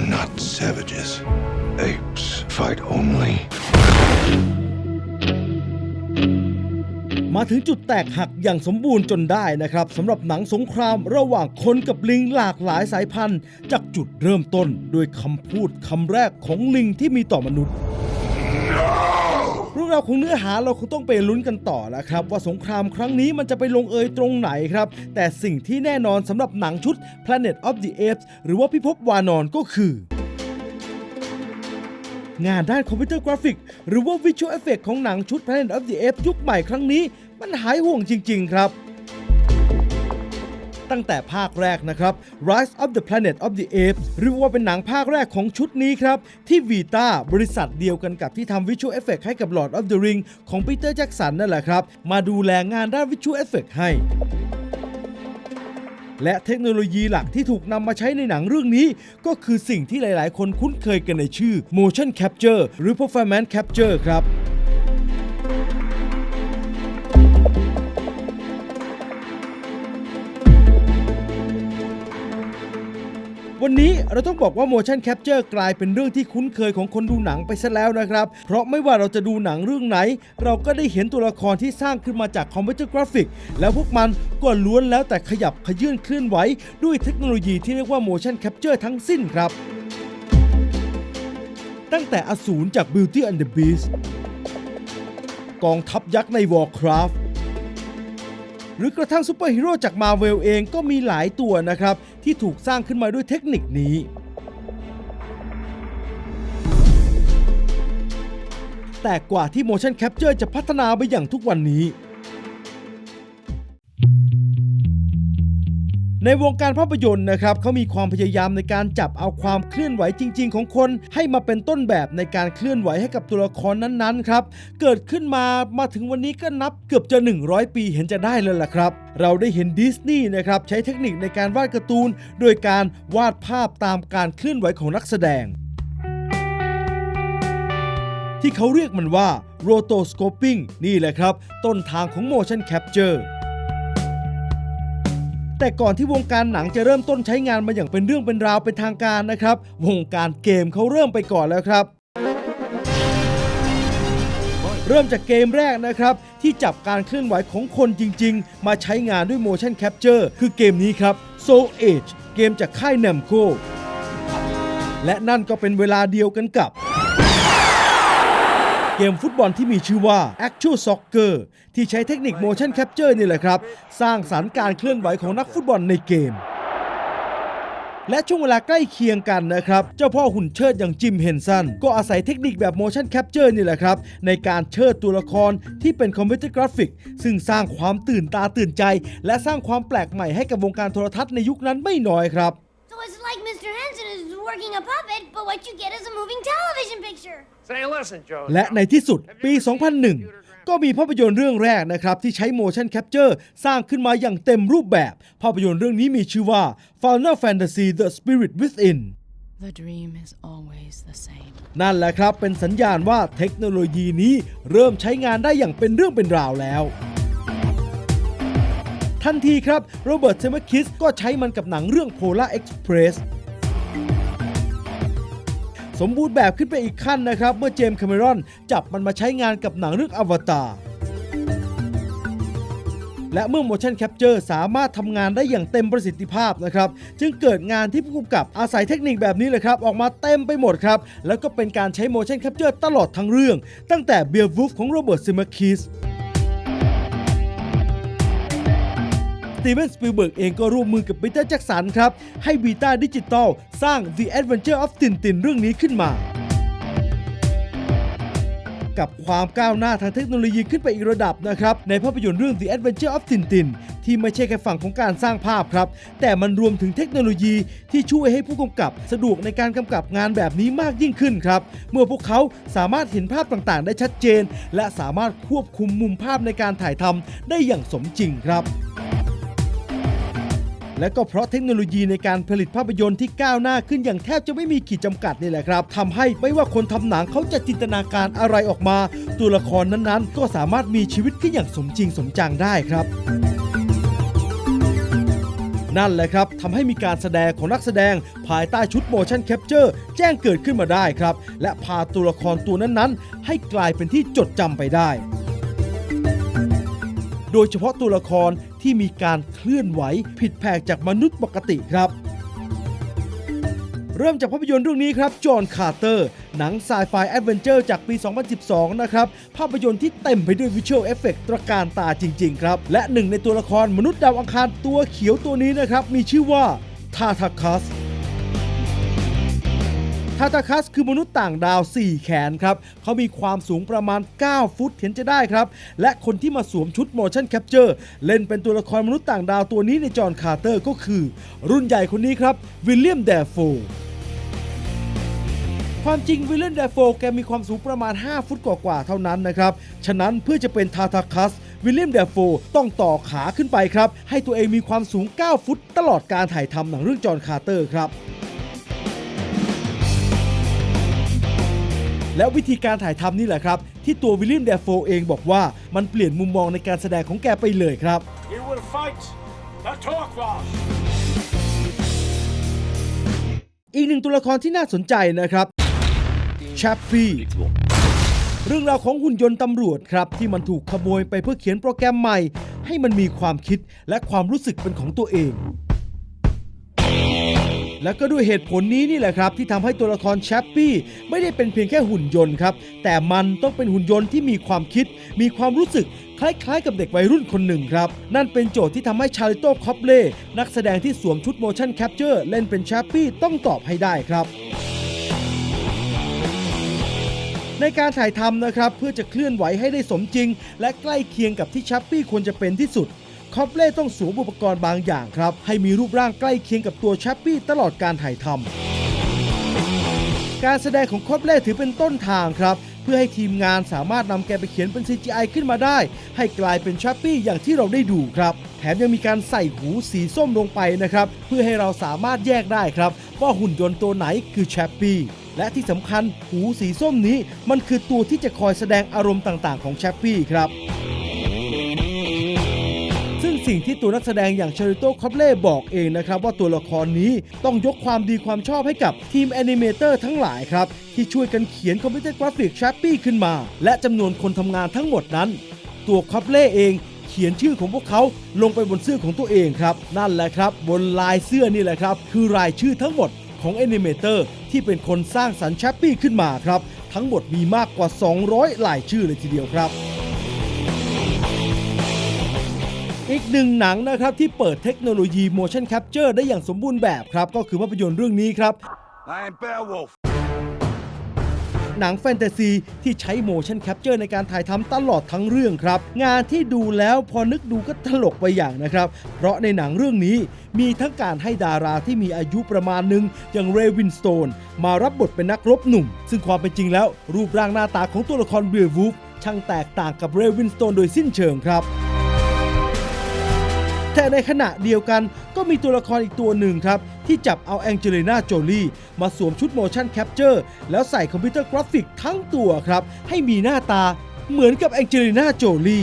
are not savages. Apes fight only. มาถึงจุดแตกหักอย่างสมบูรณ์จนได้นะครับสำหรับหนังสงครามระหว่างคนกับลิงหลากหลายสายพันธุ์ จากจุดเริ่มต้นด้วยคำพูดคำแรกของลิงที่มีต่อมนุษย์ เรื่องราวของเนื้อหาเราคงต้องไปลุ้นกันต่อแล้วครับ ว่าสงครามครั้งนี้มันจะไปลงเอยตรงไหนครับ แต่สิ่งที่แน่นอนสำหรับหนังชุด Planet of the Apes หรือว่าพิภพวานอนก็คือ งานด้านคอมพิวเตอร์กราฟิก หรือว่าวิชวลเอฟเฟกของหนังชุด Planet of the Apes ยุคใหม่ครั้งนี้ มันหายห่วงจริง ๆ ครับ ตั้งแต่ภาคแรกนะครับ Rise of the Planet of the Apes หรือว่าเป็นหนังภาคแรกของชุดนี้ครับ ที่ Vita บริษัทเดียวกันกับที่ทำ Visual Effect ให้กับ Lord of the Ring ของ Peter Jackson นั่นแหละครับ มาดูแลงานด้าน Visual Effect ให้และเทคโนโลยีหลักที่ถูกนำมาใช้ในหนังเรื่องนี้ ก็คือสิ่งที่หลาย ๆ คนคุ้นเคยกันในชื่อ motion capture หรือ performance capture ครับ วันนี้เราต้องบอกว่า motion capture กลายเป็นเรื่องที่คุ้นเคยของคนดูหนังไปซะแล้วนะครับ เพราะไม่ว่าเราจะดูหนังเรื่องไหน เราก็ได้เห็นตัวละครที่สร้างขึ้นมาจากคอมพิวเตอร์กราฟิก แล้วพวกมันก็ล้วนแล้วแต่ขยับขยื่นเคลื่อนไหวด้วยเทคโนโลยีที่เรียกว่า motion capture ทั้งสิ้นครับ ตั้งแต่อสูรจาก Beauty and the Beast กองทัพยักษ์ใน Warcraft หรือกระทั่งซูเปอร์ฮีโร่จากมาเวลเองก็มีหลายตัวนะครับ ที่ถูกสร้างขึ้นมาด้วยเทคนิคนี้แต่กว่าที่ motion capture จะพัฒนาไปอย่างทุกวันนี้ ในวงการภาพยนตร์นะครับเขามีความพยายามในการจับเอาความเคลื่อนไหวจริง ๆ ของคน ให้มาเป็นต้นแบบในการเคลื่อนไหวให้กับตัวละครนั้นๆครับเกิดขึ้นมามาถึงวันนี้ก็นับเกือบจะ 100 ปีเห็นจะได้เลยล่ะครับ เราได้เห็นดิสนีย์นะครับใช้เทคนิคในการวาดการ์ตูน โดยการวาดภาพตามการเคลื่อนไหวของนักแสดง ที่เขาเรียกมันว่า rotoscoping นี่แหละครับ ต้นทางของ motion capture แต่ก่อนที่วงการหนังจะเริ่มต้นใช้งานมาอย่างเป็นเรื่องเป็นราวเป็นทางการนะครับ วงการเกมเขาเริ่มไปก่อนแล้วครับ เริ่มจากเกมแรกนะครับ ที่จับการเคลื่อนไหวของคนจริง ๆ มาใช้งานด้วย motion capture คือเกมนี้ครับ Soul Age เกมจากค่าย Namco และนั่นก็เป็นเวลาเดียวกันกับ เกมฟุตบอลที่มีชื่อว่า Actual Soccer ที่ใช้เทคนิค motion capture นี่แหละครับ สร้างสารรค์การเคลื่อนไหวของนักฟุตบอลในเกม และช่วงเวลาใกล้เคียงกันนะครับ เจ้าพ่อหุ่นเชิดอย่างจิมเฮนสัน ก็อาศัยเทคนิคแบบ motion capture นี่แหละครับ ในการเชิดตัวละครที่เป็นคอมพิวเตอร์กราฟิก ซึ่งสร้างความตื่นตาตื่นใจ และสร้างความแปลกใหม่ให้กับวงการโทรทัศน์ในยุคนั้นไม่น้อยครับ So it's like Mr. Henson is working a puppet, but what you get is a moving television picture. Say, listen, Joe. และในที่สุดปี 2001 ก็มีภาพยนตร์เรื่องแรกนะครับ ที่ใช้ motion capture สร้างขึ้นมาอย่างเต็มรูปแบบ ภาพยนตร์เรื่องนี้มีชื่อว่า Final Fantasy The Spirit Within The dream is always the same. นั่นแหละครับเป็นสัญญาณว่าเทคโนโลยีนี้เริ่มใช้งานได้อย่างเป็นเรื่องเป็นราวแล้ว ทันทีครับโรเบิร์ตเซมคิสก็ใช้มันกับหนังเรื่อง Polar Express สสมบูรณ์แบบขึ้นไปอีกขั้นนะครับ เมื่อเจมส์แคมเมรอนจับมันมาใช้งานกับหนังเรื่องอวตารและเมื่อ motion capture สามารถทำงานได้อย่างเต็มประสิทธิภาพนะครับ จึงเกิดงานที่ผู้กำกับอาศัยเทคนิคแบบนี้เลยครับ ออกมาเต็มไปหมดครับ แล้วก็เป็นการใช้ motion capture ตลอดทั้งเรื่อง ตั้งแต่ Beowulf ของโรเบิร์ตซิมคิส สตีเวนสปิลเบิร์กเองก็ร่วมมือกับปีเตอร์แจ็กสันครับ ให้วีตาดิจิตอลสร้าง The Adventure of Tintin เรื่องนี้ขึ้นมากับความก้าวหน้าทางเทคโนโลยีขึ้นไปอีกระดับนะครับ ในภาพยนตร์เรื่อง The Adventure of Tintin ที่ไม่ใช่แค่ฝั่งของการสร้างภาพครับ แต่มันรวมถึงเทคโนโลยีที่ช่วยให้ผู้กำกับสะดวกในการกำกับงานแบบนี้มากยิ่งขึ้นครับ เมื่อพวกเขาสามารถเห็นภาพต่างๆ ได้ชัดเจน และสามารถควบคุมมุมภาพในการถ่ายทำได้อย่างสมจริงครับ และก็เพราะเทคโนโลยีในการผลิตภาพยนตร์ที่ก้าวหน้าขึ้นอย่างแทบจะไม่มีขีดจำกัดนี่แหละครับทำให้ไม่ว่าคนทำหนังเขาจะจินตนาการอะไรออกมา ตัวละครนั้นๆ ก็สามารถมีชีวิตขึ้นอย่างสมจริงสมจังได้ครับนั่นแหละครับทำให้มีการแสดงของนักแสดงภายใต้ชุด motion capture แจ้งเกิดขึ้นมาได้ครับ และพาตัวละครตัวนั้นๆ ให้กลายเป็นที่จดจำไปได้ โดยเฉพาะตัวละคร ที่มีการเคลื่อนไหวผิดแผกจากมนุษย์ปกติครับ เริ่มจากภาพยนตร์เรื่องนี้ครับจอห์นคาร์เตอร์ หนังไซไฟแอดเวนเจอร์จากปี 2012 นะครับ ภาพยนตร์ที่เต็มไปด้วยวิชวลเอฟเฟกตระการตาจริง ๆ ครับ และหนึ่งในตัวละครมนุษย์ดาวอังคารตัวเขียวตัวนี้นะครับ มีชื่อว่าทาทาคัส ทาตาคัสคือมนุษย์ต่างดาว 4 แขนครับ เขามีความสูงประมาณ 9 ฟุตเห็นจะได้ครับ และคนที่มาสวมชุด motion capture เล่นเป็นตัวละครมนุษย์ต่างดาวตัวนี้ในจอห์นคาร์เตอร์ก็คือ รุ่นใหญ่คนนี้ครับ วิลเลียม แดฟโฟความจริงวิลเลียมแดฟโฟแกมีความสูงประมาณ 5 ฟุตกว่าๆเท่านั้นนะครับ ฉะนั้นเพื่อจะเป็นทาทาคัสวิลเลียมแดฟโฟต้องต่อขาขึ้นไปครับ ให้ตัวเองมีความสูง 9 ฟุตตลอดการถ่ายทำหนังเรื่องจอห์นคาร์เตอร์ครับ และวิธีการถ่ายทำนี่แหละครับ ที่ตัววิลเลียมแดฟโฟเองบอกว่ามันเปลี่ยนมุมมองในการแสดงของแกไปเลยครับ You will fight the Torquas. อีกหนึ่งตัวละครที่น่าสนใจนะครับช a ปปี้เรื่องราวของหุ่นยนต์ตำรวจครับ ที่มันถูกขโมยไปเพื่อเขียนโปรแกรมใหม่ ให้มันมีความคิดและความรู้สึกเป็นของตัวเอง และก็ด้วยเหตุผลนี้นี่แหละครับ ที่ทำให้ตัวละครแชปปี้ไม่ได้เป็นเพียงแค่หุ่นยนต์ครับ แต่มันต้องเป็นหุ่นยนต์ที่มีความคิด มีความรู้สึกคล้าย ๆ กับเด็กวัยรุ่นคนหนึ่งครับ นั่นเป็นโจทย์ที่ทำให้ชาลิโต้คอปเล่นักแสดงที่สวมชุด motion capture เล่นเป็นแชปปี้ต้องตอบให้ได้ครับในการถ่ายทำนะครับเพื่อจะเคลื่อนไหวให้ได้สมจริง และใกล้เคียงกับที่ชัปปี้ควรจะเป็นที่สุด คอปเล่ต้องสวมอุปกรณ์บางอย่างครับ ให้มีรูปร่างใกล้เคียงกับตัวชัปปี้ตลอดการถ่ายทำการแสดงของคอปเล่ถือเป็นต้นทางครับ เพื่อให้ทีมงานสามารถนำแกไปเขียนเป็น CGI ขึ้นมาได้ ให้กลายเป็นชัปปี้อย่างที่เราได้ดูครับ แถมยังมีการใส่หูสีส้มลงไปนะครับ เพื่อให้เราสามารถแยกได้ครับว่าหุ่นยนต์ตัวไหนคือชัปปี้และที่สำคัญหูสีส้มนี้มันคือตัวที่จะคอยแสดงอารมณ์ต่างๆ ของแชปปี้ครับ สิ่งที่ตัวนักแสดงอย่างเชอริโตคอปเล่บอกเองนะครับ ว่าตัวละครนี้ต้องยกความดีความชอบให้กับทีมแอนิเมเตอร์ทั้งหลายครับ ที่ช่วยกันเขียนคอมพิวเตอร์กราฟิกแชปปี้ขึ้นมา และจำนวนคนทำงานทั้งหมดนั้น ตัวคอปเล่เองเขียนชื่อของพวกเขาลงไปบนเสื้อของตัวเองครับ นั่นแหละครับ บนลายเสื้อนี่แหละครับ คือรายชื่อทั้งหมดของแอนิเมเตอร์ที่เป็นคนสร้างสรรค์แชปปี้ขึ้นมาครับ ทั้งหมดมีมากกว่า 200 ลายชื่อเลยทีเดียวครับ อีกหนึ่งหนังนะครับที่เปิดเทคโนโลยี motion capture ได้อย่างสมบูรณ์แบบครับ ก็คือภาพยนตร์เรื่องนี้ครับ I am Beowulf. หนังแฟนตาซีที่ใช้ motion capture ในการถ่ายทำตลอดทั้งเรื่องครับ งานที่ดูแล้วพอนึกดูก็ตลกไปอย่างนะครับ เพราะในหนังเรื่องนี้มีทั้งการให้ดาราที่มีอายุประมาณหนึ่งอย่างเรวินสโตนมารับบทเป็นนักรบหนุ่ม ซึ่งความเป็นจริงแล้ว รูปร่างหน้าตาของตัวละครเบียร์วูฟช่างแตกต่างกับเรวินสโตนโดยสิ้นเชิงครับ แต่ในขณะเดียวกันก็มีตัวละครอีกตัวหนึ่งครับ ที่จับเอาแองเจลิน่าโจลีมาสวมชุด motion capture แล้วใส่คอมพิวเตอร์กราฟิกทั้งตัวครับ ให้มีหน้าตาเหมือนกับแองเจลิน่าโจลี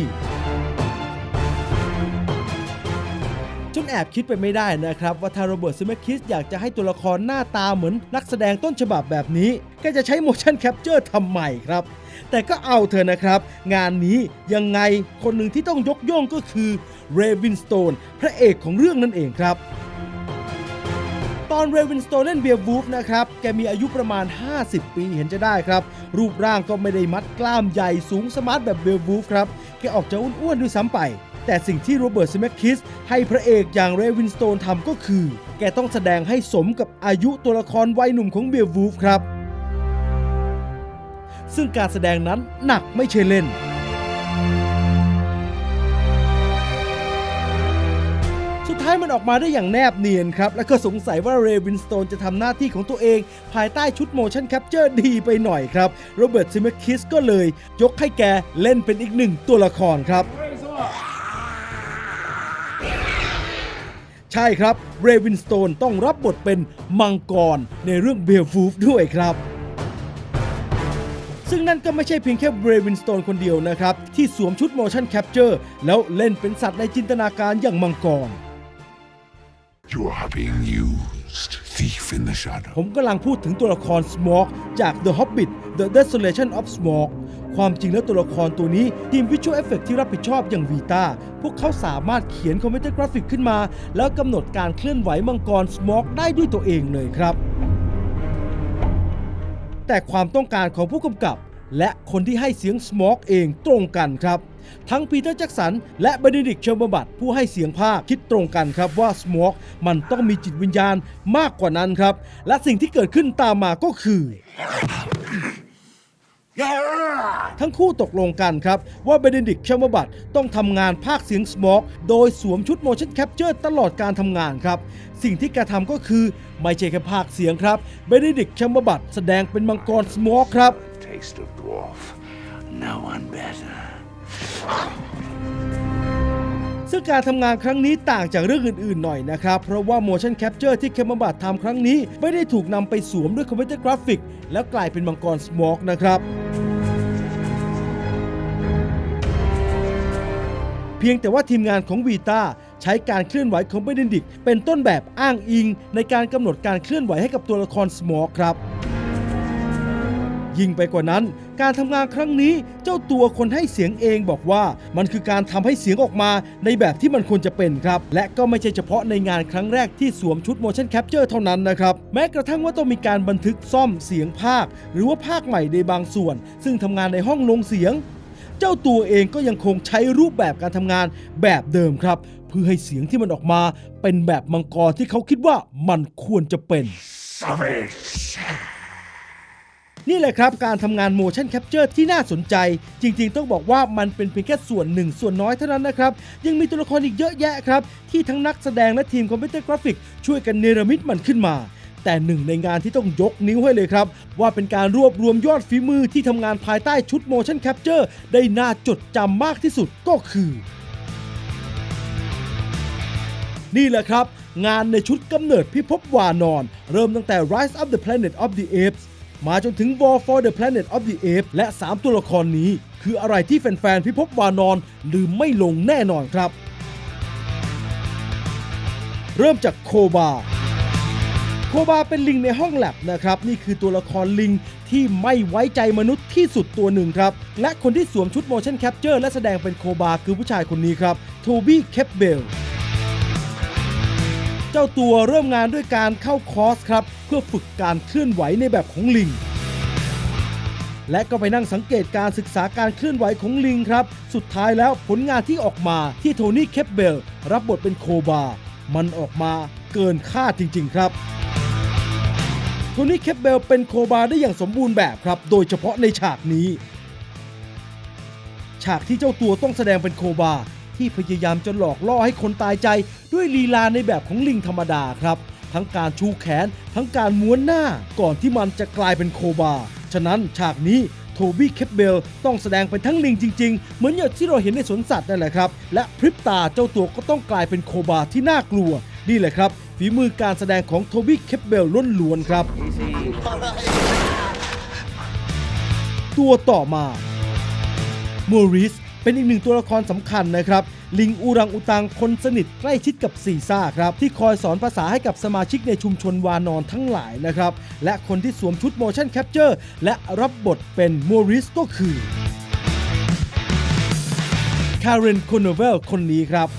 จนแอบคิดไปไม่ได้นะครับ ว่าถ้าโรเบิร์ตซิเมคิสอยากจะให้ตัวละครหน้าตาเหมือนนักแสดงต้นฉบับแบบนี้แกจะใช้ motion capture ทำใหม่ครับ แต่ก็เอาเถอะนะครับ งานนี้ยังไงคนหนึ่งที่ต้องยกย่องก็คือเรวินสโตนพระเอกของเรื่องนั่นเองครับตอนเรวินสโตนเล่นเบียร์วูฟนะครับ แกมีอายุประมาณ 50 ปีเห็นจะได้ครับ รูปร่างก็ไม่ได้มัดกล้ามใหญ่สูงสมาร์ทแบบเบียร์วูฟครับ แกออกจะอ้วนๆด้วยซ้ำไป แต่สิ่งที่โรเบิร์ตซิเมคิสให้พระเอกอย่างเรวินสโตนทำก็คือ แกต้องแสดงให้สมกับอายุตัวละครวัยหนุ่มของเบียร์วูฟครับ ซึ่งการแสดงนั้นหนักไม่ใช่เล่นสุดท้ายมันออกมาได้อย่างแนบเนียนครับ แล้วก็สงสัยว่าเรวินสโตนจะทำหน้าที่ของตัวเอง ภายใต้ชุด motion capture ดีไปหน่อยครับ โรเบิร์ตซิมเมคิสก็เลย ยกให้แกเล่นเป็นอีกหนึ่งตัวละครครับ ใช่ครับ เรวินสโตนต้องรับบทเป็นมังกรในเรื่องเบลฟูฟด้วยครับ ซึ่งนั่นก็ไม่ใช่เพียงแค่เรวินสโตนคนเดียวนะครับ ที่สวมชุด motion capture แล้วเล่นเป็นสัตว์ในจินตนาการอย่างมังกร You are being used, thief in the shadow. ผมกำลังพูดถึงตัวละคร Smoke จาก The Hobbit The Desolation of Smoke ความจริงแล้วตัวละครตัวนี้ ทีม Visual Effect ที่รับผิดชอบอย่าง Vita พวกเขาสามารถเขียนคอมพิวเตอร์กราฟิกขึ้นมา แล้วกำหนดการเคลื่อนไหวมังกร Smoke ได้ด้วยตัวเองเลยครับ แต่ความต้องการของผู้กำกับ และคนที่ให้เสียงสมอกเองตรงกันครับ ทั้งปีเตอร์แจ็กสันและเบเนดิกเชอร์บัตผู้ให้เสียงภาคคิดตรงกันครับว่าสมอกมันต้องมีจิตวิญญาณมากกว่านั้นครับ และสิ่งที่เกิดขึ้นตามมาก็คือ ทั้งคู่ตกลงกันครับ ว่าเบเนดิกต์เชมเบอร์บัตต้องทำงานภาคเสียงสมอกโดยสวมชุด motion capture ตลอดการทำงานครับ สิ่งที่กระทำก็คือ ไม่ใช่แค่ภาคเสียงครับเบเนดิกต์เชมเบอร์บัตแสดงเป็นมังกรสมอกครับ Taste of dwarf. No one better. ซึ่งการทำงานครั้งนี้ต่างจากเรื่องอื่น ๆ หน่อยนะครับ เพราะว่า motion capture ที่เคมบัตทำครั้งนี้ ไม่ได้ถูกนำไปสวมด้วยคอมพิวเตอร์กราฟิก แล้วกลายเป็นมังกรสโมกนะครับ เพียงแต่ว่าทีมงานของวีตาใช้การเคลื่อนไหวของเบเดนดิกต์เป็นต้นแบบอ้างอิง ในการกำหนดการเคลื่อนไหวให้กับตัวละครสมกครับ ยิ่งไปกว่านั้น การทำงานครั้งนี้เจ้าตัวคนให้เสียงเองบอกว่ามันคือการทำให้เสียงออกมาในแบบที่มันควรจะเป็นครับ และก็ไม่ใช่เฉพาะในงานครั้งแรกที่สวมชุด motion capture เท่านั้นนะครับ แม้กระทั่งว่าต้องมีการบันทึกซ่อมเสียงภาค หรือว่าภาคใหม่ในบางส่วน ซึ่งทำงานในห้องลงเสียง เจ้าตัวเองก็ยังคงใช้รูปแบบการทำงานแบบเดิมครับ เพื่อให้เสียงที่มันออกมาเป็นแบบมังกรที่เขาคิดว่ามันควรจะเป็น นี่แหละครับ การทำงาน motion capture ที่น่าสนใจ จริงๆ ต้องบอกว่ามันเป็นเพียงแค่ส่วนหนึ่งส่วนน้อยเท่านั้นนะครับ ยังมีตัวละครอีกเยอะแยะครับ ที่ทั้งนักแสดงและทีมคอมพิวเตอร์กราฟิก ช่วยกันเนรมิตมันขึ้นมา แต่หนึ่งในงานที่ต้องยกนิ้วให้เลยครับ ว่าเป็นการรวบรวมยอดฝีมือที่ทำงานภายใต้ชุด motion capture ได้น่าจดจำมากที่สุดก็คือ นี่แหละครับ งานในชุดกำเนิดพิภพวานอน เริ่มตั้งแต่ Rise of the Planet of the Apes มาจนถึง War for the Planet of the Apes และ 3 ตัวละครนี้ คืออะไรที่แฟนๆพิภพวานอนลืมไม่ลงแน่นอนครับ เริ่มจากโคบา โคบาเป็นลิงในห้องแลบนะครับนี่คือตัวละครลิงที่ไม่ไว้ใจมนุษย์ที่สุดตัวหนึ่งครับ และคนที่สวมชุด motion capture และแสดงเป็นโคบาคือผู้ชายคนนี้ครับโทบี้เคปเบลเจ้าตัวเริ่มงานด้วยการเข้าคอร์สครับ เพื่อฝึกการเคลื่อนไหวในแบบของลิง และก็ไปนั่งสังเกตการศึกษาการเคลื่อนไหวของลิงครับ สุดท้ายแล้วผลงานที่ออกมาที่โทนี่เคปเบลรับบทเป็นโคบา มันออกมาเกินคาดจริง ๆ ครับ ทนี่เคปเบลเป็นโคบาได้อย่างสมบูรณ์แบบครับ โดยเฉพาะในฉากนี้ ฉากที่เจ้าตัวต้องแสดงเป็นโคบา ที่พยายามจะหลอกล่อให้คนตายใจ ด้วยลีลาในแบบของลิงธรรมดาครับ ทั้งการชูแขน ทั้งการม้วนหน้าก่อนที่มันจะกลายเป็นโคบา ฉะนั้นฉากนี้โทบี้เคปเบลต้องแสดงเป็นทั้งลิงจริง ๆ เหมือนอย่างที่เราเห็นในสวนสัตว์นั่นแหละครับ และพริบตาเจ้าตัวก็ต้องกลายเป็นโคบาที่น่ากลัว นี่แหละครับ ฝีมือการแสดงของโทบี้เคปเบลล้วนๆครับ ตัวต่อมามอริสเป็นอีกหนึ่งตัวละครสำคัญนะครับ ลิงอูรังอุตังคนสนิทใกล้ชิดกับซีซ่าครับ ที่คอยสอนภาษาให้กับสมาชิกในชุมชนวานอนทั้งหลายนะครับ และคนที่สวมชุด motion capture และรับบทเป็นมอริสก็คือคาร์เรนโค n นเวลคนนี้ครับ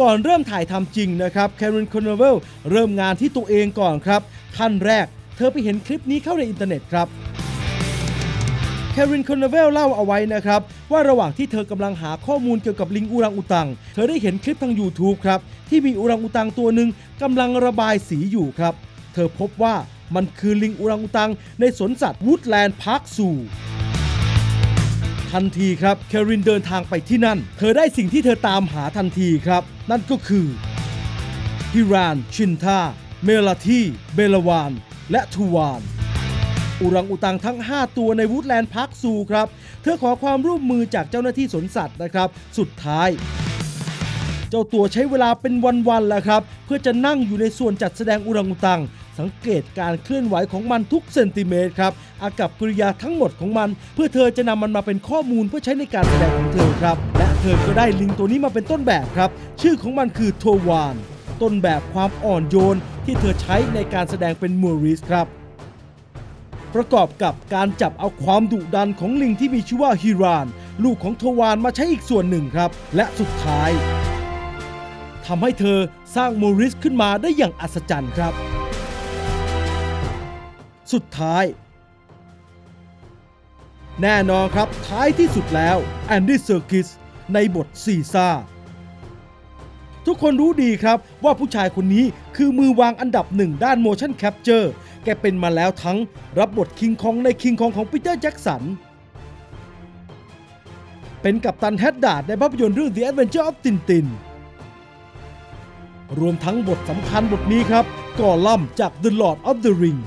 ก่อนเริ่มถ่ายทำจริงนะครับแคร n น c o นเวลเริ่มงานที่ตัวเองก่อนครับขั้นแรก เธอไปเห็นคลิปนี้เข้าในอินเทอร์เน็ตครับแครินคอนเวลเล่าเอาไว้นะครับ ว่าระหว่างที่เธอกำลังหาข้อมูลเกี่ยวกับลิงอูรังอุตัง เธอได้เห็นคลิปทาง YouTube ครับ ที่มีอูรังอุตังตัวหนึ่งกำลังระบายสีอยู่ครับ เธอพบว่ามันคือลิงอูรังอุตังในสวนสัตว์วูดแลนด์พาร์คซู ทันทีครับแครินเดินทางไปที่นั่น เธอได้สิ่งที่เธอตามหาทันทีครับ นั่นก็คือฮิราน ชินทาเมลาทีเบลวาน และทูวาน อุรังอุตังทั้ง 5 ตัวในวูดแลนด์พาร์คซูครับ เธอขอความร่วมมือจากเจ้าหน้าที่สวนสัตว์นะครับ สุดท้าย เจ้าตัวใช้เวลาเป็นวันๆแล้วครับ เพื่อจะนั่งอยู่ในส่วนจัดแสดงอุรังอุตัง สังเกตการเคลื่อนไหวของมันทุกเซนติเมตรครับอากับกริยาทั้งหมดของมัน เพื่อเธอจะนำมันมาเป็นข้อมูลเพื่อใช้ในการแสดงของเธอครับ และเธอก็ได้ลิงตัวนี้มาเป็นต้นแบบครับ ชื่อของมันคือโทวานต้นแบบความอ่อนโยนที่เธอใช้ในการแสดงเป็นมูริสครับประกอบกับการจับเอาความดุดันของลิงที่มีชื่อว่าฮิราน ลูกของทวานมาใช้อีกส่วนหนึ่งครับ และสุดท้ายทำให้เธอสร้างมูริสขึ้นมาได้อย่างอัศจรรย์ครับ สุดท้าย แน่นอนครับท้ายที่สุดแล้วแอนดี้เซอร์กิสในบทซีซ่า ทุกคนรู้ดีครับว่าผู้ชายคนนี้คือมือวางอันดับหนึ่งด้าน motion capture แกเป็นมาแล้วทั้งรับบทคิงคองในคิงคองของปีเตอร์แจ็กสันเป็นกัปตันแฮดดาร์ดในภาพยนตร์เรื่อง The Adventure of Tintin รวมทั้งบทสำคัญบทนี้ครับก่อลัมน์จาก The Lord of the Ring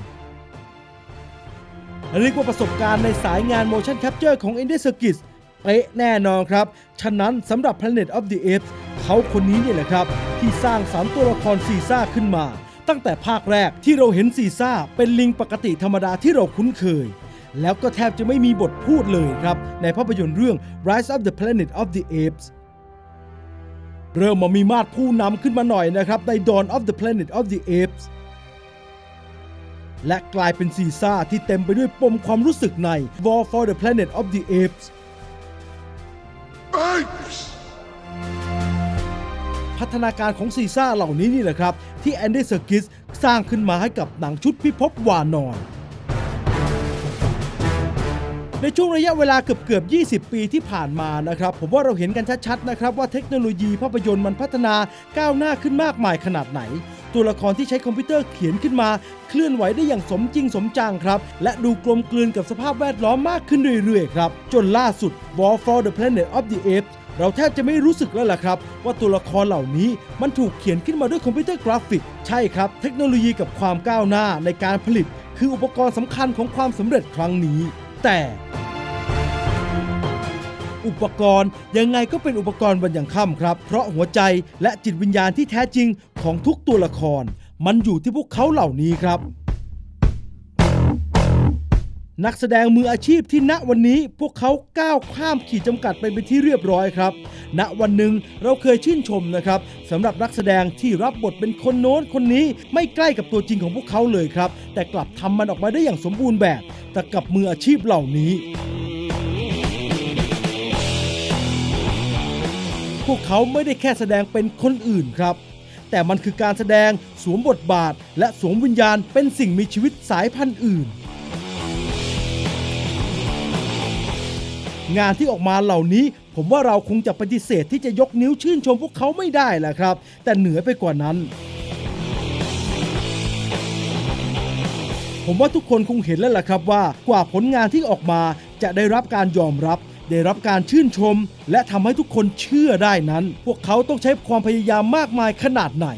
เรียกว่าประสบการณ์ในสายงาน motion capture ของ Andy Serkis เป๊ะแน่นอนครับ ฉะนั้นสำหรับ Planet of the Apes เขาคนนี้เนี่ยแหละครับ ที่สร้างสรรค์ตัวละครซีซ่าขึ้นมา ตั้งแต่ภาคแรกที่เราเห็นซีซ่าเป็นลิงปกติธรรมดาที่เราคุ้นเคย แล้วก็แทบจะไม่มีบทพูดเลยครับ ในภาพยนตร์เรื่อง Rise of the Planet of the Apes เริ่มมามีมาดผู้นำขึ้นมาหน่อยนะครับใน Dawn of the Planet of the Apes และกลายเป็นซีซ่าที่เต็มไปด้วยปมความรู้สึกใน War for the Planet of the Apes Apes! พัฒนาการของซีซ่าเหล่านี้นี่แหละครับ ที่แอนดี้เซอร์กิสสร้างขึ้นมาให้กับหนังชุดพิภพวานอนในช่วงระยะเวลาเกือบเกือบ 20 ปีที่ผ่านมานะครับ ผมว่าเราเห็นกันชัดๆนะครับว่าเทคโนโลยีภาพยนตร์มันพัฒนาก้าวหน้าขึ้นมากมายขนาดไหน ตัวละครที่ใช้คอมพิวเตอร์เขียนขึ้นมา เคลื่อนไหวได้อย่างสมจริงสมจังครับ และดูกลมกลืนกับสภาพแวดล้อมมากขึ้นเรื่อยๆครับ จนล่าสุด War for the Planet of the Apes เราแทบจะไม่รู้สึกแล้วล่ะครับ ว่าตัวละครเหล่านี้มันถูกเขียนขึ้นมาด้วยคอมพิวเตอร์กราฟิก ใช่ครับ เทคโนโลยีกับความก้าวหน้าในการผลิต คืออุปกรณ์สำคัญของความสำเร็จครั้งนี้ แต่ อุปกรณ์ ยังไงก็เป็นอุปกรณ์วันยังค่ำครับ เพราะหัวใจและจิตวิญญาณที่แท้จริงของทุกตัวละคร มันอยู่ที่พวกเขาเหล่านี้ครับ นักแสดงมืออาชีพที่ณวันนี้พวกเขาก้าวข้ามขีดจำกัดไปเป็นที่เรียบร้อยครับณวันหนึ่งเราเคยชื่นชมนะครับสำหรับนักแสดงที่รับบทเป็นคนโน้นคนนี้ไม่ใกล้กับตัวจริงของพวกเขาเลยครับ แต่กลับทำมันออกมาได้อย่างสมบูรณ์แบบแต่กับมืออาชีพเหล่านี้ วกเขาไม่ได้แค่แสดงเป็นคนอื่นครับ แต่มันคือการแสดงสวมบทบาท และสวมวิญญาณเป็นสิ่งมีชีวิตสายพันธุ์อื่น งานที่ออกมาเหล่านี้ ผมว่าเราคงจะปฏิเสธที่จะยกนิ้วชื่นชมพวกเขาไม่ได้แหละครับ แต่เหนือไปกว่านั้นผมว่าทุกคนคงเห็นแล้วล่ะครับว่ากว่าผลงานที่ออกมาจะได้รับการยอมรับ ได้รับการชื่นชม และทำให้ทุกคนเชื่อได้นั้น พวกเขาต้องใช้ความพยายามมากมายขนาดไหน